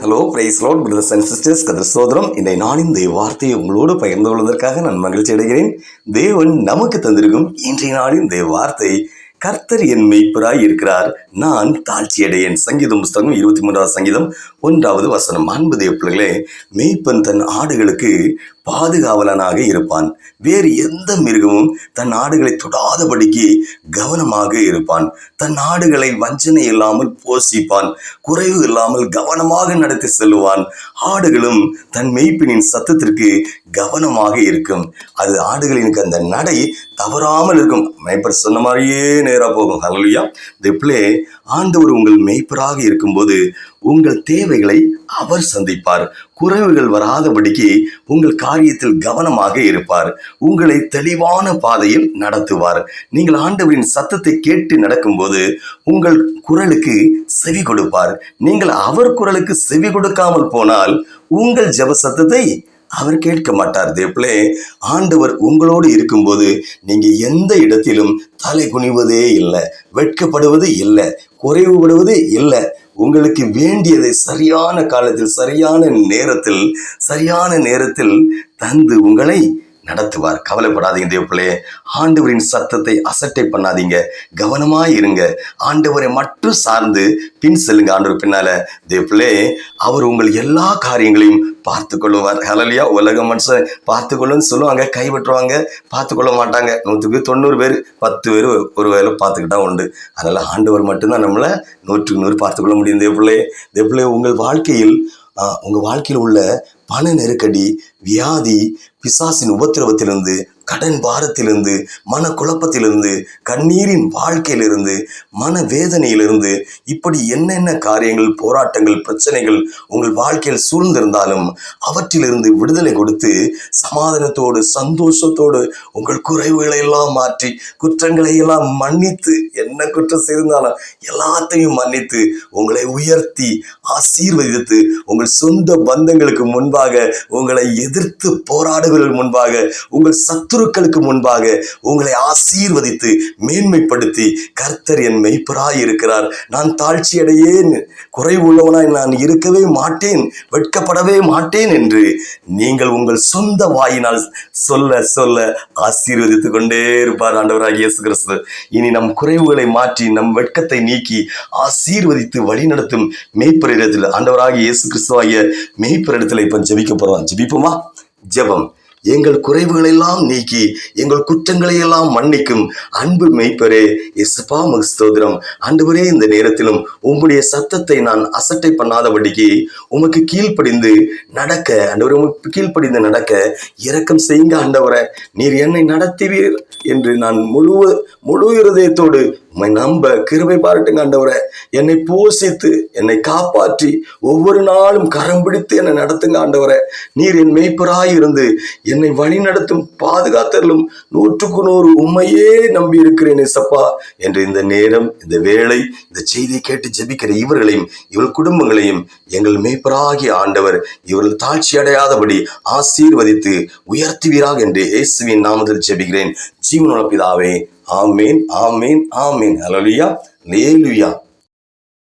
Hello praise lord brothers and sisters கதர் சோதரம். இந்த நாளின் இந்த வார்த்தையை உங்களோடு பகிர்ந்து கொள்வதற்காக நான் மகிழ்ச்சி அடைகிறேன். தேவன் நமக்கு தந்திருக்கும் இன்றைய நாளின் இந்த வார்த்தை கர்த்தர் என் மெய்ப்பராய் இருக்கிறார். நான் தாழ்ச்சியடையேன். சங்கீதம் புஸ்தகம் இருபத்தி மூன்றாவது சங்கீதம் ஒன்றாவது வசனம். அன்பு தேவ பிள்ளைகளே மெய்ப்பன் தன் ஆடுகளுக்கு பாதுகாவலனாக இருப்பான். வேறு எந்த மிருகமும் தன் ஆடுகளை தொடாதபடிக்கு கவனமாக இருப்பான். தன் ஆடுகளை வஞ்சனை இல்லாமல் போஷிப்பான். குறைவு இல்லாமல் கவனமாக நடத்தி செல்லுவான். ஆடுகளும் தன் மெய்ப்பினின் சத்தத்திற்கு கவனமாக இருக்கும். அது ஆடுகளின் அந்த நடை தவறாமல் இருக்கும். மெய்ப்பர் சொன்ன மாதிரியே நேராக போகும். ஹalleluya திப்ளே ஆண்டவர் உங்கள் மெய்ப்பராக இருக்கும்போது உங்கள் தேவைகளை அவர் சந்திப்பார். குறைவுகள் வராதபடிக்கு உங்கள் காரியத்தில் கவனமாக இருப்பார். உங்களை தெளிவான பாதையில் நடத்துவார். நீங்கள் ஆண்டவரின் சத்தத்தை கேட்டு நடக்கும்போது உங்கள் குரலுக்கு செவி கொடுப்பார். நீங்கள் அவர் குரலுக்கு செவி கொடுக்காமல் போனால் உங்கள் ஜெப சத்தத்தை அவர் கேட்க மாட்டார். தேப்ளே ஆண்டவர் உங்களோடு இருக்கும்போது நீங்கள் எந்த இடத்திலும் தலை குனிவதே இல்லை வெட்கப்படுவது இல்லை. குறைவுபடுவது இல்லை. உங்களுக்கு வேண்டியதை சரியான காலத்தில் சரியான நேரத்தில் சரியான நேரத்தில் தந்து உங்களை நடத்துவார். கவலைப்படாதீங்க தேவப்பிள்ளையே ஆண்டவரின் சத்தத்தை அசட்டை பண்ணாதீங்க. கவனமாக இருங்க. ஆண்டவரை மட்டும் சார்ந்து பின் செல்லுங்க ஆண்டவர் பின்னால. தேவப்பிள்ளே அவர் உங்கள் எல்லா காரியங்களையும் பார்த்து கொள்ளுவார். ஹலலியா உலக மனுஷன் பார்த்துக்கொள்ளுன்னு சொல்லுவாங்க கைவிட்டுருவாங்க பார்த்துக்கொள்ள மாட்டாங்க. நூற்றுக்கு தொண்ணூறு பேர் பத்து பேர் ஒரு வேலை பார்த்துக்கிட்டா உண்டு. அதனால் ஆண்டவர் மட்டும்தான் நம்மளை நூற்றுக்கு நூறு பார்த்துக்கொள்ள முடியும் தேவப்பிள்ளை. தேவப்பிள்ளை உங்கள் வாழ்க்கையில் உங்கள் வாழ்க்கையில் உள்ள பண நெருக்கடி வியாதி பிசாசின் உபத்திரவத்திலிருந்து கடன் பாரத்திலிருந்து மன குழப்பத்திலிருந்து கண்ணீரின் வாழ்க்கையிலிருந்து மன வேதனையிலிருந்து இப்படி என்னென்ன காரியங்கள் போராட்டங்கள் பிரச்சனைகள் உங்கள் வாழ்க்கையில் சூழ்ந்திருந்தாலும் அவற்றிலிருந்து விடுதலை கொடுத்து சமாதானத்தோடு சந்தோஷத்தோடு உங்கள் குறைவுகளை எல்லாம் மாற்றி குற்றங்களை எல்லாம் மன்னித்து என்ன குற்றம் செய்திருந்தாலும் எல்லாத்தையும் மன்னித்து உங்களை உயர்த்தி ஆசீர்வதித்து உங்கள் சொந்த பந்தங்களுக்கு முன்பாக உங்களை எதிர்த்து போராடுவதற்கு முன்பாக உங்கள் சத்துருக்களுக்கு முன்பாக உங்களை ஆசீர்வதித்து மேன்மைப்படுத்தி கர்த்தர் என் மெய்ப்பராய் இருக்கிறார். நான் தாழ்ச்சியடையேன். குறைவுள்ளவனாய் நான் இருக்கவே மாட்டேன். வெட்கப்படவே மாட்டேன் என்று நீங்கள் உங்கள் சொந்த வாயினால் சொல்ல சொல்ல ஆசீர்வதித்து கொண்டே இருப்பார் ஆண்டவராக இயேசு கிறிஸ்து. இனி நம் குறைவுகளை மாற்றி நம் வெட்கத்தை நீக்கி ஆசீர்வதித்து வழிநடத்தும் மேய்ப்பரிடத்தில் ஆண்டவராக இயேசு கிறிஸ்துவாகிய மேய்ப்பரிடத்தில் இப்போ ஜெபிக்க போறோம். ஜெபிப்போமா? ஜெபம். எங்கள் குறைவுகளெல்லாம் நீக்கி எங்கள் குற்றங்களை எல்லாம் மன்னிக்கும் அன்பு மெய்ப்பரே இசப்பா ஸ்தோத்திரம் ஆண்டவரே இந்த நேரத்திலும் உம்முடைய சத்தத்தை நான் அசட்டை பண்ணாதபடிக்கு உமக்கு கீழ்ப்படிந்து நடக்க ஆண்டவரே உமக்கு கீழ்ப்படிந்து நடக்க இரக்கம் செய்யுங்க ஆண்டவரை. நீர் என்னை நடத்துவீர் என்று நான் முழு முழு இருதயத்தோடு உம்மை நம்ப கிருபை பாராட்டுங்க ஆண்டவரை. என்னை போஷித்து என்னை காப்பாற்றி ஒவ்வொரு நாளும் கரம் பிடித்து என்னை நடத்துங்க ஆண்டவரை. நீர் என் மெய்ப்பராய் இருந்து என்னை வழி நடத்தும் பாதுகாத்தலும் நூற்றுக்கு நூறு உண்மையே நம்பி இருக்கிறேன் சப்பா என்று இந்த நேரம் இந்த வேளை இந்த செய்தியை கேட்டு ஜெபிக்கிற இவர்களையும் இவள் குடும்பங்களையும் எங்கள் மேய்ப்பராகிய ஆண்டவர் இவர்கள் தாழ்ச்சி அடையாதபடி ஆசீர்வதித்து உயர்த்துவீராக என்று இயேசுவின் நாமத்தில் ஜெபிக்கிறேன். ஜீவனுள்ள பிதாவே ஆமேன் ஆமேன் ஆமேன். ஹalleluya லேலுயா